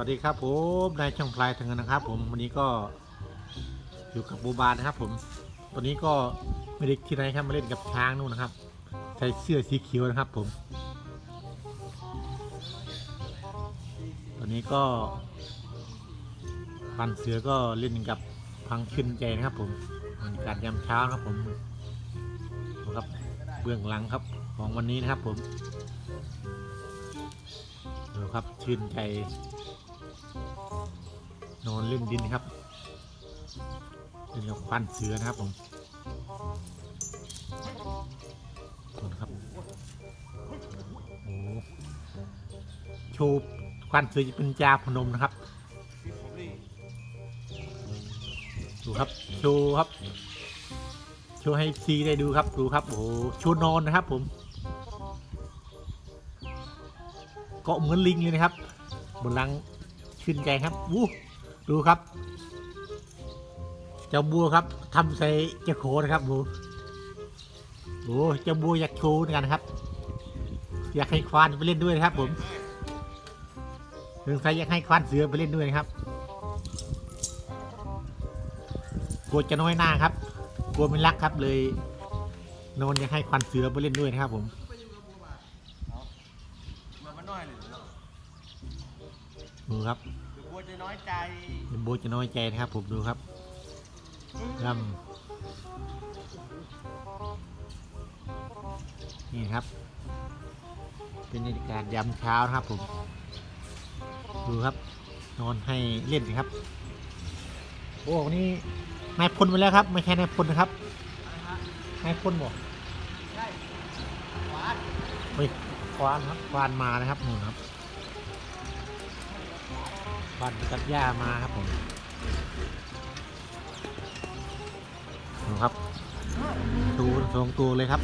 วัสดีครับผมนายช่องพลายทางเงินนะครับ ผมวันนี้ก็อยู่กับบูบานนะครับ ผมตัวนี้ก็ไม่ได้ที่ไหนครับมาเล่นกับช้างนู่นนะครับ ใส่เสื้อสีเขียวนะครับ ผมตัวนี้ก็ปันเสือก็เล่นกับพังขึ้นใจนะครับ ผมบรรยากาศยามเช้านะครับ ผมครับเบื้องหลังครับของวันนี้นะครับ ผมดูครับชื่นใจ นอนเล่นดินครับเล่นกับควันเสือนะครับผมดูนะครับโอ้โชว์ควันเสือจะเป็นจาพนมนะครับดูครับโชว์ครับโชว์ให้ซีได้ดูครับดูครับโอ้โหโชว์นอนนะครับผมเกาะเหมือนลิงเลยนะครับบนลังชื่นใจครับวู้ ดูครับ เจ้าบัวครับทำใส่เจ้าโขนะครับบัวโอ้เจ้าบัวอยากโชว์เหมือนกันนะครับ อยากให้ควานไปเล่นด้วยนะครับ ผมถึงใครอยากให้ควานเสือไปเล่นด้วยนะครับกลัวจะน้อยหน้าครับ กลัวไม่รักครับเลยนอนอยากให้ควานเสือไปเล่นด้วยนะครับ ผมมันมันน้อยเลยเนาะดูครับ น้อยใจเจ้าบัวจะน้อยใจนะครับผมดูครับลำนี่ครับ เป็นบรรยากาศยามเช้านะครับผม ดูครับ นอนให้เล่นนะครับ โอ้วันนี้นายพลไปแล้วครับ ไม่ใช่นายพลนะครับนายพลบอกใช่หวานเฮ้ยควานครับควานมานะครับนู่นครับ ควานตัดหญ้ามาครับผมครับดูสองตัวเลยครับ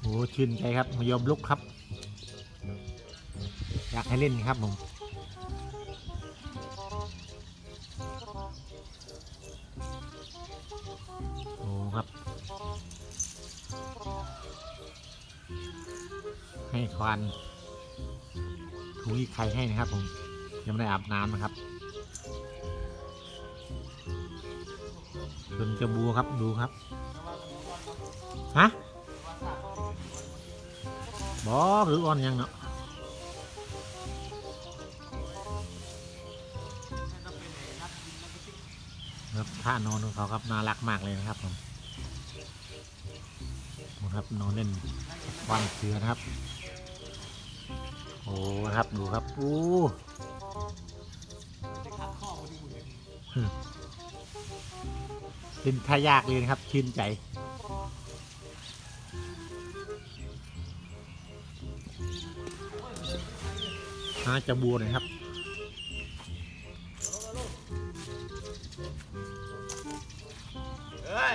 โอ้ชื่นใจครับไมายอมลุกครับ อยากให้เล่นครับผม ให้ควานถุงอีกไข่ให้นะครับ ผมยังไม่ได้อาบน้ำนะครับส่วนเจะบัวครับดูครับฮะบอหรืออ่อนยังเนาะครับท่านอนของเขาครับน่ารักมากเลยนะครับผมดูครับนอนเล่นวานเสือนะครับ โอ้นะครับดูครับอู้จะขัดข้อพอดีหมดเลยเป็นท่ายากเลยนะครับ ชื่นใจ หาจะบัวหน่อยครับเฮ้ย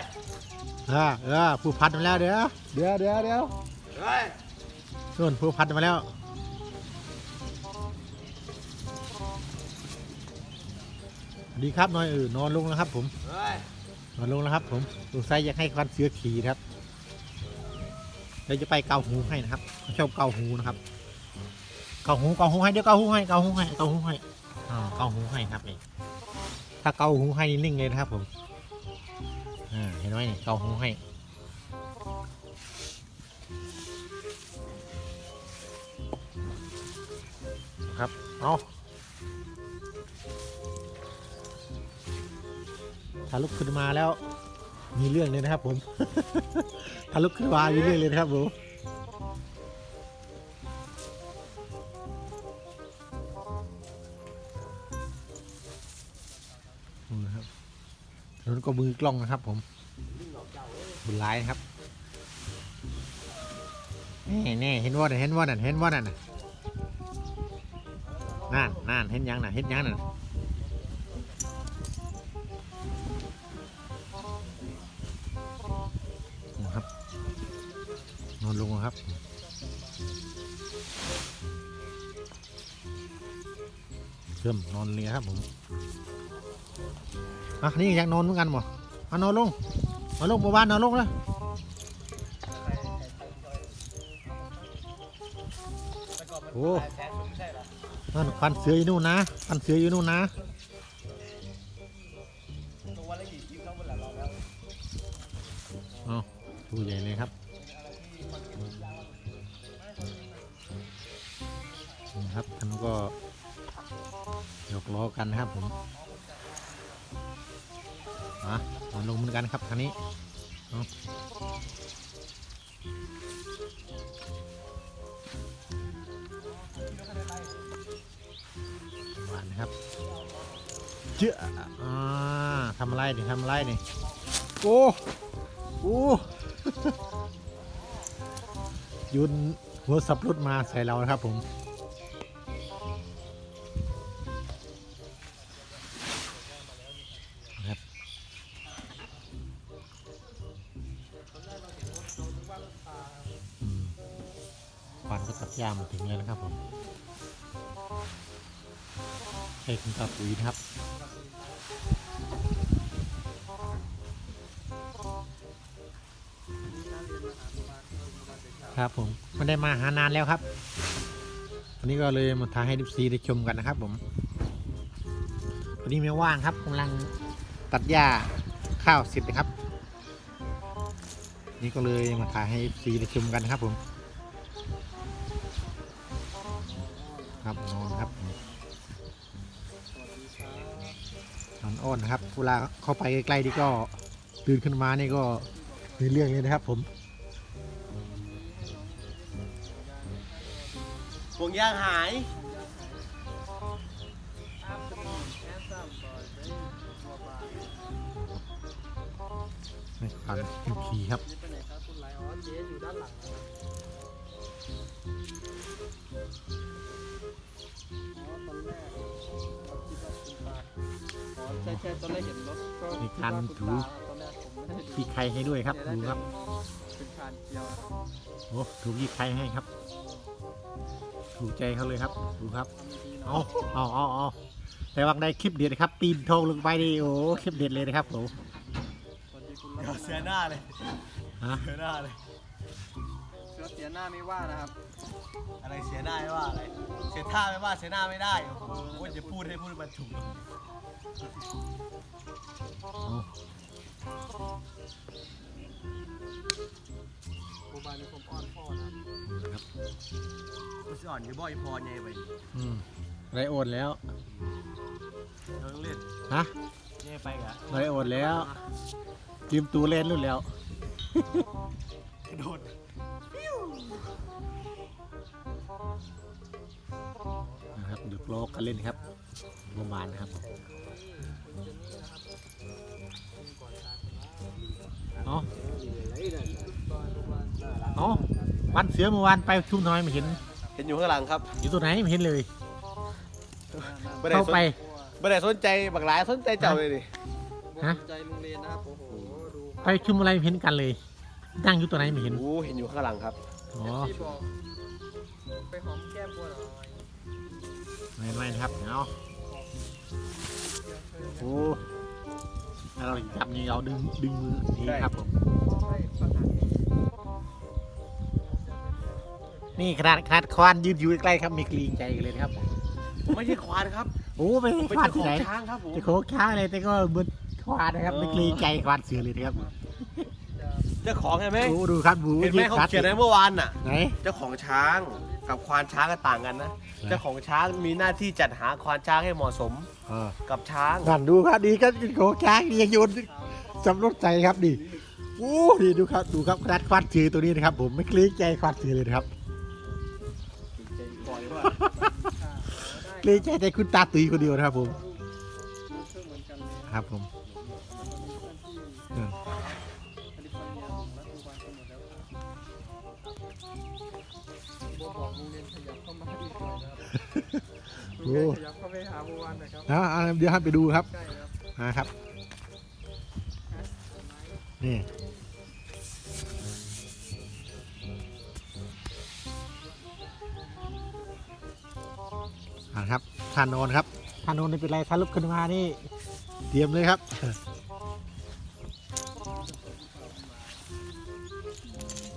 เออเออผู้พัดมาแล้วเดี๋ยวเดี๋ยวเดี๋ยวเดี๋ยวเฮ้ยส่วนผู้พัดมาแล้ว ดีครับนอนเออนอนลงแล้วครับ ผมนอนลงแล้วครับ ผมสงสัยอยากให้ควันเสือขี่นะครับเดี๋ยวจะไปเกาหูให้นะครับเชอบเกาหูนะครับ เกาหูเกาหูให้เดี๋ยวเกาหูให้เกาหูให้เกาหูให้อ่าเกาหูให้ครับนี่ถ้าเกาหูให้นิ่งเลยนะครับ ผมอ่าเห็นไหมนี่เกาหูให้ครับเอา ถ้าลุกขึ้นมาแล้ว มีเรื่องเลยนะครับ ผม ถ้าลุกขึ้นมามีเรื่องเลยนะครับผมนะครับถนนก็มือกล้องนะครับ ผมบุญร้ายครับแน่แน่เห็นว่าน่ะเห็นว่านั่นเห็นว่านั่นน่ะนั่นนั่นเห็นยังน่ะเห็นยังน่ะุงครับเชื่มนอนเลี้ยครับผมอะนี่อยากนอนเหมือนกันบ่มานอนลงมาลงบับ้านนอนลงเลยโอ้นั่นปันเสืออยู่นู่นนะปันเสืออยู่นู่นนะตัววัวอ๋อดูใหญ่เลยครับ กันนะครับผมอะมาลงเหมือนกันครับทางนี้หวานนะครับเจ้าอ่าทำไรนี่ทำไรนี่โอ้โอ้ยุนหัวสับรุดมาใส่เรานะครับผม ยามาถึงแล้วนะครับผมให้คุณตาปุ๋ยนะครับครับผมไม่ได้มาหานานแล้วครับ วันนี้ก็เลยมาถ่ายให้ดิฟซีได้ชมกันนะครับ ผมวันนี้ไม่ว่างครับกำลังตัดหญ้าข้าวเสร็จนะครับ นี่ก็เลยมาถ่ายให้ดิฟซีได้ชมกันนะครับผม ครับนอนครับนอนอ้อนนะครับเวลาเข้าไปใกล้ๆนี่ก็ตื่นขึ้นมานี่ก็มีเรื่องเลยนะครับ ผมห่วงยางหายไม่ผ่านคิวคีครับ ใช่ใช่ตอนแรกเห็นรถก็มีการถู ตอนแรกผมไม่ได้ดูขี้ไข่ให้ด้วยครับดูครับเป็นคานเกียวโอ้ถูกขี้ไข่ให้ครับ ถูกใจเขาเลยครับดูครับ ทำดีๆเอาเนาะเอาเอาเอาแต่วังได้คลิปเด็ดนะครับ ตีนทองลงไปดิโอ้คลิปเด็ดเลยนะครับผมสวัสดีคุณเดี๋ยวเสียหน้าเลยฮะเสียหน้าเลยเชื้อเสียหน้าไม่ว่านะครับอะไรเสียหน้าไม่ว่าอะไร เสียท่าไม่ว่าเสียหน้าไม่ได้โอ้โหอย่าพูดให้พูดมันถูก เอาครูบามีความอ้อนพ่อนะครับกูสอนอยู่บ่อยพอไงไปอืมไรโอนแล้วเราต้องเล่นฮะเย่ไปกะไรโอนแล้วทีมตูเล่นรุ่นแล้วกระโดดนะครับดูโลกกันเล่นครับ ประมาณนะครับเอาเอาวันเสือเมื่อวานไปชุ่มน้อยไม่เห็นเห็นอยู่ข้างหลังครับอยู่ตัวไหนไม่เห็นเลยไม่ได้เข้าสนไปไม่ได้สนใจบักหลายสนใจเจ้าเลยดิฮะใจลุงเลนนะครับโอ้โหดูไปชุมอะไรไม่เห็นกันเลยนั่งอยู่ตัวไหนไม่เห็นโอ้เห็นอยู่ข้างหลังครับอ๋อที่บอกไปหอมแก้มบัวหน่อยไม่ไม่นะครับเอา โอ้ถ้าเราจับนี่เราดึงดึงมือดีครับผมให้ประธานนี้นี่ขนาดขนาดควานยืนอยู่ใกล้ๆครับมีกรีงใจกันเลยนะครับ ไม่ใช่ควานครับโอ้ไม่ใช่เป็นควานเจ้าขที่องไหนช้างครับผม จะโค้งช้างเลยแต่ก็เหมือนควานนะครับเออไม่กรีงใจควานเสือเลยนะครับเจ้าของเห็นไหมโอ้ดูครับบูเห็นไหมเขาเขียนไว้เมื่อวานน่ะ ไหนเจ้าของช้าง กับควานช้างก็ต่างกันนะเจ้าของช้างมีหน้าที่จัดหาควานช้างให้เหมาะสมเออกับช้างนั่นดูครับดีครับโค้งช้างนี่ยังโยนสำรถใจครับดิโอ้ดีดูครับดูครับขนาดควานเสือตัวนี้นะครับผมไม่กรีงใจควานเสือเลยนะครับใจก่อนว่าเกรงใจแต่คุณตาตุยคนเดียวนะครับผมเชื่อเหมือนกันเลยครับผม นะครับลุงเลนขยับเข้าไปหาบัววันหน่อยครับเอาเอาเดี๋ยวให้ไปดูครับใกล้ครับนะครับ นี่ อ่าครับท่านโนนครับท่านโนนไม่เป็นไรถ้าลุกขึ้นมานี่ เตรียมเลยครับ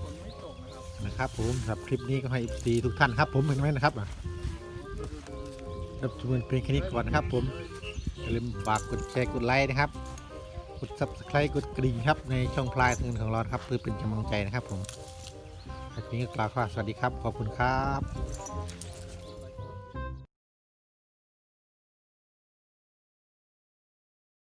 ฝนไม่ตกนะครับครับผมสำหรับคลิปนี้ก็ให้ซีทุกท่านครับผมเห็นไหมนะครับอะ รับชมเป็นเพลงแค่นี้ก่อนนะครับผมอย่าลืมฝากกดแชร์กดไลค์นะครับ กด subscribe กดกริ่งครับในช่องพลายทางเงินของเรานครับเพื่อเป็นกำลังใจนะครับผมทีนี้กล่าวคำว่าสวัสดีครับ ขอบคุณครับ